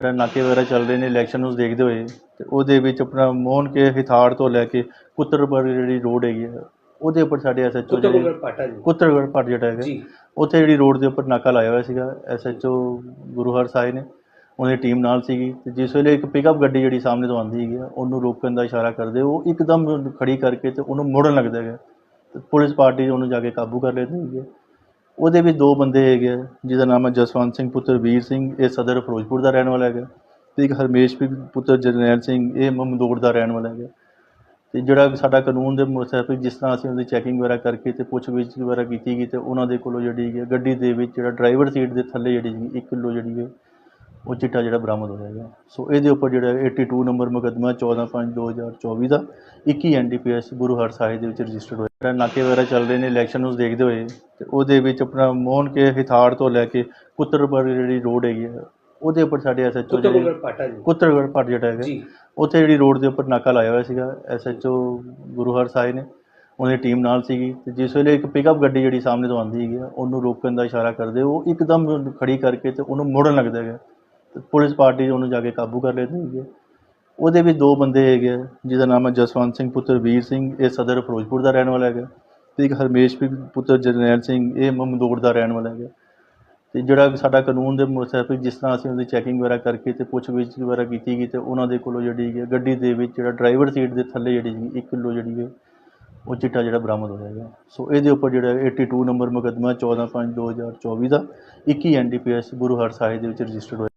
ਜਿਹੜਾ ਨਾਕੇ ਵਗੈਰਾ ਚੱਲ ਰਹੇ ਨੇ ਇਲੈਕਸ਼ਨ ਨੂੰ ਦੇਖਦੇ ਹੋਏ ਤੇ ਉਹਦੇ ਵਿੱਚ ਆਪਣਾ ਮੋਹਨ ਕੇ ਹਿਥਾੜ ਤੋਂ ਲੈ ਕੇ ਪੁੱਤਰਪੁਰ ਜਿਹੜੀ ਰੋਡ ਹੈਗੀ ਹੈ ਉਹਦੇ ਉੱਪਰ ਸਾਡੇ ਐਸਐਚਓ ਜਿਹੜੇ ਕੁੱਤਗੁੜ ਪਾਟਾ ਜਿਹੜਾ ਹੈਗਾ ਉੱਥੇ ਜਿਹੜੀ ਰੋਡ ਦੇ ਉੱਪਰ ਨਾਕਾ ਲਾਇਆ ਹੋਇਆ ਸੀਗਾ ਐਸਐਚਓ ਗੁਰੂ ਹਰ ਸਾਹਿਬ ਨੇ ਉਹਦੀ ਟੀਮ ਨਾਲ ਸੀਗੀ ਤੇ ਜਿਸ ਵੇਲੇ ਇੱਕ ਪਿਕਅਪ ਗੱਡੀ ਜਿਹੜੀ ਸਾਹਮਣੇ ਤੋਂ ਆਉਂਦੀ ਹੈਗੀ ਆ, ਉਹਨੂੰ ਰੋਕਣ ਦਾ ਇਸ਼ਾਰਾ ਕਰਦੇ ਉਹ ਇੱਕਦਮ ਖੜੀ ਕਰਕੇ ਤੇ ਉਹਨੂੰ ਮੋੜਨ ਲੱਗਦਾ ਹੈਗਾ। ਪੁਲਿਸ ਪਾਰਟੀ ਉਹਨੂੰ ਜਾ ਕੇ ਕਾਬੂ ਕਰ ਲੈਂਦੀ ਹੈਗੀ। ਉਹਦੇ ਵਿੱਚ ਦੋ ਬੰਦੇ ਹੈਗੇ ਆ, ਜਿਹਦਾ ਨਾਮ ਹੈ ਜਸਵੰਤ ਸਿੰਘ ਪੁੱਤਰ ਵੀਰ ਸਿੰਘ ਇਹ ਸਦਰ ਫਿਰੋਜ਼ਪੁਰ ਦਾ ਰਹਿਣ ਵਾਲਾ ਹੈਗਾ ਤੇ ਇੱਕ ਹਰਮੇਸ਼ ਵੀ ਪੁੱਤਰ ਜਰਨੈਲ ਸਿੰਘ ਇਹ ਮਮਦੋੜ ਦਾ ਰਹਿਣ ਵਾਲਾ ਹੈਗਾ। ਤੇ ਜਿਹੜਾ ਸਾਡਾ ਕਾਨੂੰਨ ਦੇ ਮੁਤਾਬਿਕ ਜਿਸ ਤਰ੍ਹਾਂ ਅਸੀਂ ਉਹਦੀ ਚੈਕਿੰਗ ਵਗੈਰਾ ਕਰਕੇ ਤੇ ਪੁੱਛਗਿੱਛ ਵਗੈਰਾ ਕੀਤੀ ਗਈ ਤੇ ਉਹਨਾਂ ਦੇ ਕੋਲੋਂ ਜਿਹੜੀ ਹੈਗੀ ਹੈ ਗੱਡੀ ਦੇ ਵਿੱਚ ਜਿਹੜਾ ਡਰਾਈਵਰ ਸੀਟ ਦੇ ਥੱਲੇ ਜਿਹੜੀ ਹੈਗੀ 1 ਕਿਲੋ ਜਿਹੜੀ ਹੈ ਉਹ ਚਿੱਟਾ ਜਿਹੜਾ ਬਰਾਮਦ ਹੋਇਆ ਹੈਗਾ। ਸੋ ਇਹਦੇ ਉੱਪਰ ਜਿਹੜਾ 82 ਨੰਬਰ ਮੁਕੱਦਮਾ 14/5/2024 ਦਾ 21 ਐਨਡੀਪੀਐਸ ਗੁਰੂ ਹਰ ਸਾਹਿਬ ਦੇ ਵਿੱਚ ਰਜਿਸਟਰਡ ਹੋਇਆ। ਜਿਹੜਾ ਨਾਕੇ ਵਗੈਰਾ ਚੱਲ ਰਹੇ ਨੇ ਇਲੈਕਸ਼ਨ ਨੂੰ ਦੇਖਦੇ ਹੋਏ ਤੇ ਉਹਦੇ ਵਿੱਚ ਆਪਣਾ ਮੋਹਨ ਕੇ ਹਿਥਾੜ ਤੋਂ ਲੈ ਕੇ ਪੁੱਤਰਪੁਰ ਜਿਹੜੀ ਰੋਡ ਹੈਗੀ ਹੈ ਉਹਦੇ ਉੱਪਰ ਸਾਡੇ ਐਸਐਚਓ ਜਿਹੜੇ ਪੁੱਤਰਗੜ ਪੱਟ ਜਿਹੜਾ ਹੈਗਾ ਉੱਥੇ ਜਿਹੜੀ ਰੋਡ ਦੇ ਉੱਪਰ ਨਾਕਾ ਲਾਇਆ ਹੋਇਆ ਸੀਗਾ ਐਸਐਚਓ ਗੁਰੂ ਹਰ ਸਾਹਿਬ ਨੇ। ਉਹਦੀ ਟੀਮ ਨਾਲ ਸੀਗੀ ਤੇ ਜਿਸ ਵੇਲੇ ਇੱਕ ਪਿਕਅਪ ਗੱਡੀ ਜਿਹੜੀ ਸਾਹਮਣੇ ਤੋਂ ਆਉਂਦੀ ਹੈਗੀ ਆ, ਉਹਨੂੰ ਰੋਕਣ ਦਾ ਇਸ਼ਾਰਾ ਕਰਦੇ ਉਹ ਇੱਕਦਮ ਖੜੀ ਕਰਕੇ ਤੇ ਉਹਨੂੰ ਮੋੜਨ ਲੱਗਦਾ ਹੈਗਾ। ਪੁਲਿਸ ਪਾਰਟੀ ਉਹਨੂੰ ਜਾ ਕੇ ਕਾਬੂ ਕਰ ਲੈਂਦੀ ਹੈਗੀ ਹੈ। ਉਹਦੇ ਵਿੱਚ ਦੋ ਬੰਦੇ ਹੈਗੇ ਆ, ਜਿਹਦਾ ਨਾਮ ਹੈ ਜਸਵੰਤ ਸਿੰਘ ਪੁੱਤਰ ਵੀਰ ਸਿੰਘ ਇਹ ਸਦਰ ਫਿਰੋਜ਼ਪੁਰ ਦਾ ਰਹਿਣ ਵਾਲਾ ਹੈਗਾ। ਤੇ ਇੱਕ ਹਰਮੇਸ਼ ਵੀ ਪੁੱਤਰ ਜਰਨੈਲ ਸਿੰਘ ਇਹ ਮਮਦੋੜ ਦਾ ਰਹਿਣ ਵਾਲਾ ਹੈਗਾ। ਤੇ ਜਿਹੜਾ ਸਾਡਾ ਕਾਨੂੰਨ ਦੇ ਮੁਤਾਬਿਕ ਜਿਸ ਤਰ੍ਹਾਂ ਅਸੀਂ ਉਹਦੀ ਚੈਕਿੰਗ ਵਗੈਰਾ ਕਰਕੇ ਤੇ ਪੁੱਛਗਿੱਛ ਵਗੈਰਾ ਕੀਤੀ ਗਈ ਤੇ ਉਹਨਾਂ ਦੇ ਕੋਲੋਂ ਜਿਹੜੀ ਹੈਗੀ ਹੈ ਗੱਡੀ ਦੇ ਵਿੱਚ ਜਿਹੜਾ ਡਰਾਈਵਰ ਸੀਟ ਦੇ ਥੱਲੇ ਜਿਹੜੀ ਹੈਗੀ 1 ਕਿਲੋ ਜਿਹੜੀ ਹੈ ਉਹ ਚਿੱਟਾ ਜਿਹੜਾ ਬਰਾਮਦ ਹੋਇਆ ਹੈਗਾ। ਸੋ ਇਹਦੇ ਉੱਪਰ ਜਿਹੜਾ 82 ਨੰਬਰ ਮੁਕੱਦਮਾ 14/5/2024 ਦਾ 21 ਐਨਡੀਪੀਐਸ ਗੁਰੂ ਹਰ ਸਾਹਿਬ ਦੇ ਵਿੱਚ ਰਜਿਸਟਰਡ ਹੋਇਆ।